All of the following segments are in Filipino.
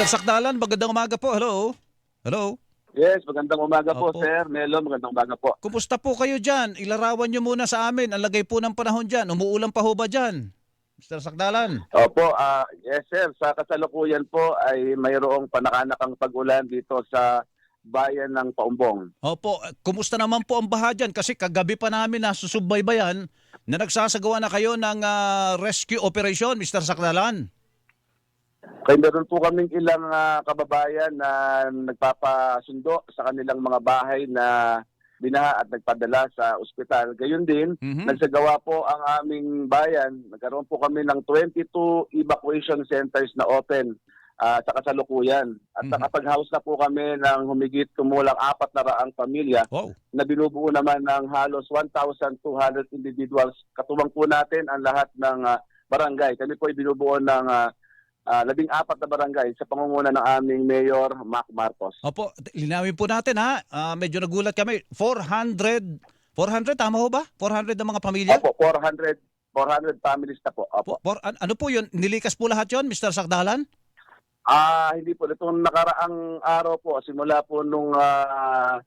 Mr. Sakdalan, magandang umaga po. Hello? Hello? Yes, magandang umaga po, Opo. sir. Melo, magandang umaga po. Kumusta po kayo dyan? Ilarawan nyo muna sa amin. Ang lagay po ng panahon dyan. Umuulan pa ho ba dyan? Mr. Sakdalan? Opo, ah, yes, sir. Sa kasalukuyan po ay mayroong panakanakang pag-ulan dito sa bayan ng Paumbong. Opo, kumusta naman po ang baha dyan? Kasi kagabi pa namin nasusubaybayan na nagsasagawa na kayo ng ah, rescue operation, Mr. Sakdalan. Kaya meron po kaming ilang ah, kababayan na nagpapasundo sa kanilang mga bahay na binaha at nagpadala sa ospital. Gayun din, Mhm. nagsagawa po ang aming bayan. Nagkaroon po kami ng 22 evacuation centers na open ah, sa kasalukuyan. At Mhm. nakapag-house na po kami ng humigit kumulang apat na raang pamilya Wow. na binubuo naman ng halos 1,200 individuals. Katuwang po natin ang lahat ng ah, barangay. Kami po ay binubuo ng ah, ah, labing apat na barangay sa pangunguna ng aming Mayor Mac Marcos. Opo, linawin po natin ha. Ah, medyo nagulat kami. 400, 400 tama ho ba? 400 na mga pamilya? Opo, 400, 400 families na po. Opo. Po, por- an- ano po yun? Nilikas po lahat yon, Mr. Sakdalan? Ah, hindi po. Itong nakaraang araw po, simula po nung ah,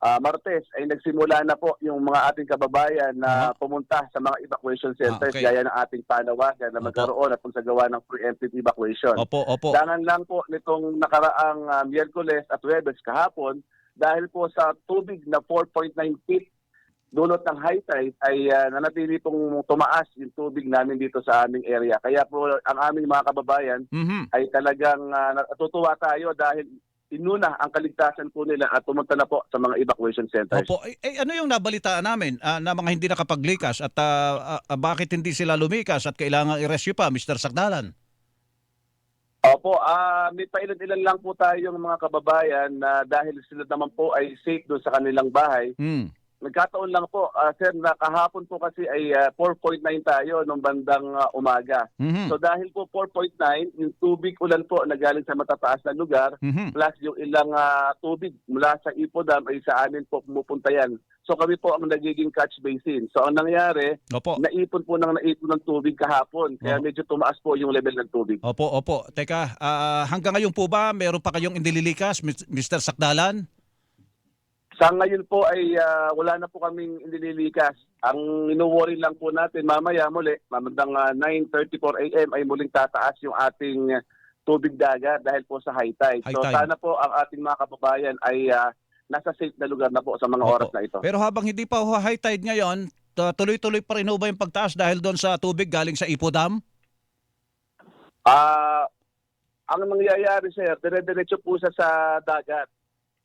ah, Martes, ay nagsimula na po yung mga ating kababayan na pumunta sa mga evacuation centers Ah, okay. gaya ng ating panawagan na Opo. magkaroon at pagsagawa ng preemptive evacuation. Opo, opo. Dangan lang po nitong nakaraang ah, Miyerkules at Webes kahapon dahil po sa tubig na 4.9 feet dulot ng high tide ay ah, nanatili pong tumaas yung tubig namin dito sa aming area. Kaya po ang aming mga kababayan Mhm. ay talagang uh, natutuwa tayo dahil inuna ang kaligtasan po nila at pumunta na po sa mga evacuation centers. Opo. Eh, eh, ano yung nabalitaan namin ah, na mga hindi nakapaglikas at ah, ah, bakit hindi sila lumikas at kailangan i-rescue pa, Mr. Sakdalan? Opo, ah may pailan-ilan lang po tayong mga kababayan na dahil sila naman po ay safe doon sa kanilang bahay. Hmm. Nagkataon lang po, ah, sir, na kahapon po kasi ay ah, 4.9 tayo nung bandang ah, umaga. Mhm. So dahil po 4.9, yung tubig ulan po na galing sa matataas na lugar, Mhm. plus yung ilang ah, tubig mula sa Ipo Dam ay sa amin po pumupunta yan. So kami po ang nagiging catch basin. So ang nangyari, Opo. naipon po ng naipon ng tubig kahapon. Kaya Oo. medyo tumaas po yung level ng tubig. Opo, opo. Teka, ah, hanggang ngayon po ba meron pa kayong inililikas, Mr. Sakdalan? Sa ngayon po ay ah, wala na po kaming inililikas. Ang inuworry lang po natin mamaya muli, mamandang ah, 9.34 a.m. ay muling tataas yung ating tubig dagat dahil po sa high tide. High so tide. sana po ang ating mga kababayan ay ah, nasa safe na lugar na po sa mga Opo. oras na ito. Pero habang hindi pa high tide ngayon, tuloy-tuloy pa rin ba yung pagtaas dahil doon sa tubig galing sa Ipo Dam? Ah, ang nangyayari sir, dire-diretso po siya sa dagat.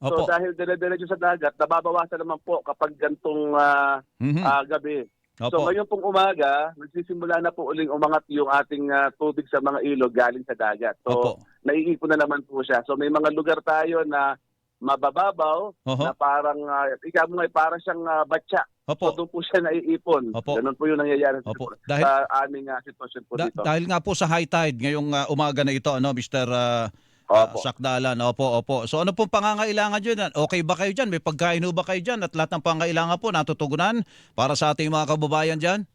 Opo. So dahil dire-diretso sa dagat, nababawasan naman po kapag gantong ah, Mhm. ah, gabi. So Opo. ngayon pong umaga, nagsisimula na po uling umangat yung ating ah, tubig sa mga ilog galing sa dagat. So Opo. naiipon na naman po siya. So may mga lugar tayo na mabababaw Oho. na parang uh, ikaw mo ay parang siyang ah, batya. So Opo. doon po siya naiipon. Opo. Ganun po yung nangyayari sa, Opo. Dahil sa aming ah, sitwasyon po Da- dito. dahil nga po sa high tide ngayong uh, umaga na ito ano Mr. uh, uh, Opo. Sakdalan. Opo, opo. So ano pong pangangailangan diyan? Okay ba kayo diyan? May pagkain ba kayo diyan at lahat ng pangangailangan po natutugunan para sa ating mga kababayan diyan?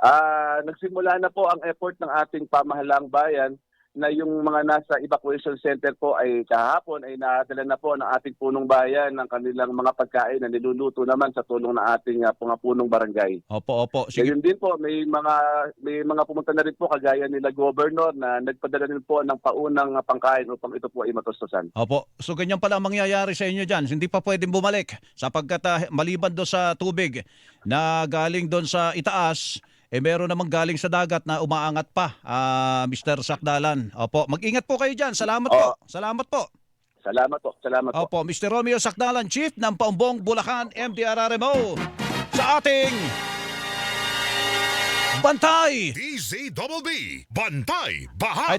Ah, nagsimula na po ang effort ng ating pamahalang bayan na yung mga nasa evacuation center po ay kahapon ay nadala na po ng ating punong bayan ng kanilang mga pagkain na niluluto naman sa tulong ng ating uh, punong barangay. Opo, opo. Sige. Gayun din po, may mga may mga pumunta na rin po kagaya nila governor na nagpadala din po ng paunang pangkain upang ito po ay matustusan. Opo. So ganyan pala ang mangyayari sa inyo diyan. Hindi pa pwedeng bumalik sapagkat uh, maliban do sa tubig na galing doon sa itaas eh meron namang galing sa dagat na umaangat pa, ah, Mr. Sakdalan. Opo, mag-ingat po kayo diyan. Salamat po. Salamat po. Salamat po. Salamat po. Opo, Mr. Romeo Sakdalan, Chief ng Paumbong Bulacan MDRRMO sa ating Bantay! DZBB Bantay Baha